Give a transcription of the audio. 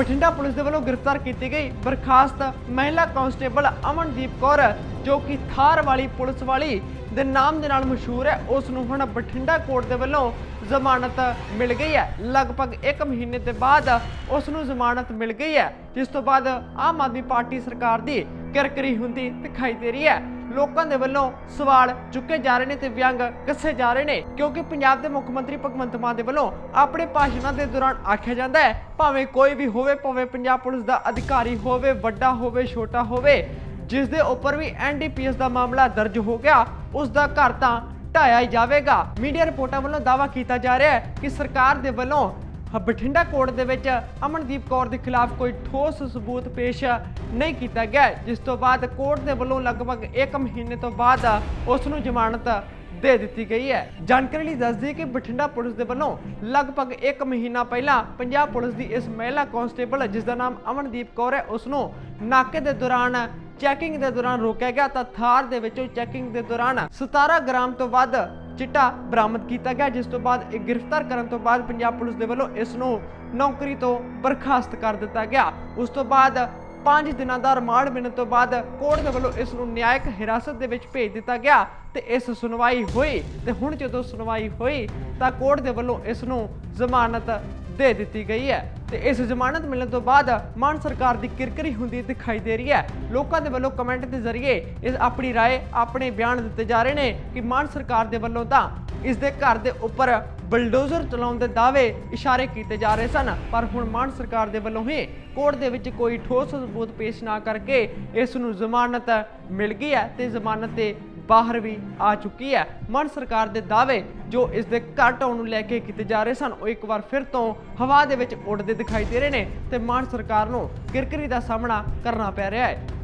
Bathinda police ਦੇ ਵੱਲੋਂ ਗ੍ਰਿਫਤਾਰ ਕੀਤੀ ਗਈ ਬਰਖਾਸਤ ਮਹਿਲਾ ਕਾਂਸਟੇਬਲ ਅਮਨਦੀਪ ਕੌਰ, ਜੋ ਕਿ ਥਾਰ ਵਾਲੀ ਪੁਲਿਸ ਵਾਲੀ ਦੇ ਨਾਮ ਦੇ ਨਾਲ ਮਸ਼ਹੂਰ ਹੈ, ਉਸ ਨੂੰ ਹੁਣ ਬਠਿੰਡਾ ਕੋਰਟ ਦੇ ਵੱਲੋਂ ਜ਼ਮਾਨਤ ਮਿਲ ਗਈ ਹੈ। ਲਗਭਗ 1 ਮਹੀਨੇ ਦੇ ਬਾਅਦ ਉਸ ਨੂੰ ਜ਼ਮਾਨਤ ਮਿਲ ਗਈ ਹੈ, ਜਿਸ ਤੋਂ ਬਾਅਦ ਆਮ ਆਦਮੀ ਪਾਰਟੀ ਸਰਕਾਰ ਦੀ ਕਿਰਕਰੀ ਹੁੰਦੀ ਦਿਖਾਈ ਦੇ ਰਹੀ ਹੈ। ਲੋਕਾਂ ਦੇ ਵੱਲੋਂ ਸਵਾਲ ਚੁੱਕੇ ਜਾ ਰਹੇ ਨੇ ਤੇ ਵਿਅੰਗ ਕੱਸੇ ਜਾ ਰਹੇ ਨੇ, ਕਿਉਂਕਿ ਪੰਜਾਬ ਦੇ ਮੁੱਖ ਮੰਤਰੀ ਭਗਵੰਤ ਮਾਨ ਦੇ ਵੱਲੋਂ ਆਪਣੇ ਭਾਸ਼ਣਾਂ ਦੇ ਦੌਰਾਨ ਆਖਿਆ ਜਾਂਦਾ ਹੈ, ਭਾਵੇਂ ਕੋਈ ਵੀ ਹੋਵੇ, ਭਾਵੇਂ ਪੰਜਾਬ ਪੁਲਿਸ ਦਾ ਅਧਿਕਾਰੀ ਹੋਵੇ, ਵੱਡਾ ਹੋਵੇ, ਛੋਟਾ ਹੋਵੇ, ਜਿਸ ਦੇ ਉੱਪਰ ਵੀ ਐਨਡੀਪੀਐਸ ਦਾ ਮਾਮਲਾ ਦਰਜ ਹੋ ਗਿਆ, ਉਸ ਦਾ ਘਰ ਤਾਂ ਢਾਇਆ ਹੀ ਜਾਵੇਗਾ। ਮੀਡੀਆ ਰਿਪੋਰਟਾਂ ਵੱਲੋਂ ਦਾਅਵਾ ਕੀਤਾ ਜਾ ਰਿਹਾ ਹੈ ਕਿ ਸਰਕਾਰ ਦੇ ਵੱਲੋਂ ਬਠਿੰਡਾ ਕੋਰਟ ਦੇ ਵਿੱਚ ਅਮਨਦੀਪ ਕੌਰ ਦੇ ਖਿਲਾਫ ਕੋਈ ਠੋਸ ਸਬੂਤ ਪੇਸ਼ ਨਹੀਂ ਕੀਤਾ ਗਿਆ ਜਿਸ ਤੋਂ ਬਾਅਦ ਕੋਰਟ ਦੇ ਵੱਲੋਂ ਲਗਭਗ 1 ਮਹੀਨੇ ਤੋਂ ਬਾਅਦ ਉਸ ਨੂੰ ਜ਼ਮਾਨਤ ਦੇ ਦਿੱਤੀ ਗਈ ਹੈ। ਜਾਣਕਾਰੀ ਲਈ ਦੱਸਦੀ ਦਈਏ ਕਿ ਬਠਿੰਡਾ ਪੁਲਿਸ ਦੇ ਵੱਲੋਂ ਲਗਭਗ 1 ਮਹੀਨਾ ਪਹਿਲਾਂ ਪੰਜਾਬ ਪੁਲਿਸ ਦੀ ਇਸ ਮਹਿਲਾ ਕਾਂਸਟੇਬਲ ਜਿਸ ਦਾ ਨਾਮ ਅਮਨਦੀਪ ਕੌਰ ਹੈ, ਉਸ ਨੂੰ ਨਾਕੇ ਦੇ ਦੌਰਾਨ ਚੈਕਿੰਗ ਦੇ ਦੌਰਾਨ ਰੋਕਿਆ ਗਿਆ ਤਾਂ ਥਾਰ ਦੇ ਵਿੱਚੋਂ ਚੈਕਿੰਗ ਦੇ ਦੌਰਾਨ 17 ਗ੍ਰਾਮ ਤੋਂ ਵੱਧ ਚਿੱਟਾ ਬਰਾਮਦ ਕੀਤਾ ਗਿਆ, ਜਿਸ ਤੋਂ ਬਾਅਦ ਇਹ ਗ੍ਰਿਫਤਾਰ ਕਰਨ ਤੋਂ ਬਾਅਦ ਪੰਜਾਬ ਪੁਲਿਸ ਦੇ ਵੱਲੋਂ ਇਸ ਨੂੰ ਨੌਕਰੀ ਤੋਂ ਬਰਖਾਸਤ ਕਰ ਦਿੱਤਾ ਗਿਆ। ਉਸ ਤੋਂ ਬਾਅਦ 5 ਦਿਨਾਂ ਦਾ ਰਿਮਾਂਡ ਮਿਲਣ ਤੋਂ ਬਾਅਦ ਕੋਰਟ ਦੇ ਵੱਲੋਂ ਇਸ ਨੂੰ ਨਿਆਇਕ ਹਿਰਾਸਤ ਦੇ ਵਿੱਚ ਭੇਜ ਦਿੱਤਾ ਗਿਆ ਤੇ ਇਸ ਸੁਣਵਾਈ ਹੋਈ ਤੇ ਹੁਣ ਜਦੋਂ ਸੁਣਵਾਈ ਹੋਈ ਤਾਂ ਕੋਰਟ ਦੇ ਵੱਲੋਂ ਇਸ ਨੂੰ ਜ਼ਮਾਨਤ ਦੇ ਦਿੱਤੀ ਗਈ ਹੈ ਤੇ ਇਸ ਜ਼ਮਾਨਤ ਮਿਲਣ ਤੋਂ ਬਾਅਦ ਮਾਨ ਸਰਕਾਰ ਦੀ ਕਿਰਕਰੀ ਹੁੰਦੀ ਦਿਖਾਈ ਦੇ ਰਹੀ ਹੈ ਲੋਕਾਂ ਦੇ ਵੱਲੋਂ ਕਮੈਂਟ ਦੇ ਜ਼ਰੀਏ ਇਸ ਆਪਣੀ رائے ਆਪਣੇ ਬਿਆਨ ਦਿੱਤੇ ਜਾ ਰਹੇ ਨੇ ਕਿ ਮਾਨ ਸਰਕਾਰ ਦੇ ਵੱਲੋਂ ਤਾਂ ਇਸ ਦੇ ਘਰ ਦੇ ਉੱਪਰ ਬਲਡੋਜ਼ਰ ਚਲਾਉਣ ਦੇ ਦਾਅਵੇ ਇਸ਼ਾਰੇ ਕੀਤੇ ਜਾ ਰਹੇ ਸਨ ਪਰ ਹੁਣ ਮਾਨ ਸਰਕਾਰ ਦੇ ਵੱਲੋਂ ਹੀ ਕੋਰਟ ਦੇ ਵਿੱਚ ਕੋਈ ਠੋਸ ਸਬੂਤ ਪੇਸ਼ ਨਾ ਕਰਕੇ ਇਸ ਨੂੰ ਜ਼ਮਾਨਤ ਮਿਲ ਗਈ ਹੈ ਤੇ ਜ਼ਮਾਨਤ ਤੇ ਬਾਹਰ ਵੀ ਆ ਚੁੱਕੀ ਹੈ। ਮਾਨ ਸਰਕਾਰ ਦੇ ਦਾਅਵੇ ਜੋ ਇਸ ਦੇ ਘਰ ਢਾਉਣ ਨੂੰ ਲੈ ਕੇ ਕੀਤੇ ਜਾ ਰਹੇ ਸਨ, ਉਹ ਇੱਕ ਵਾਰ ਫਿਰ ਤੋਂ ਹਵਾ ਦੇ ਵਿੱਚ ਉੱਡਦੇ ਦਿਖਾਈ ਦੇ ਰਹੇ ਨੇ ਤੇ ਮਾਨ ਸਰਕਾਰ ਨੂੰ ਕਿਰਕਰੀ ਦਾ ਸਾਹਮਣਾ ਕਰਨਾ ਪੈ ਰਿਹਾ ਹੈ।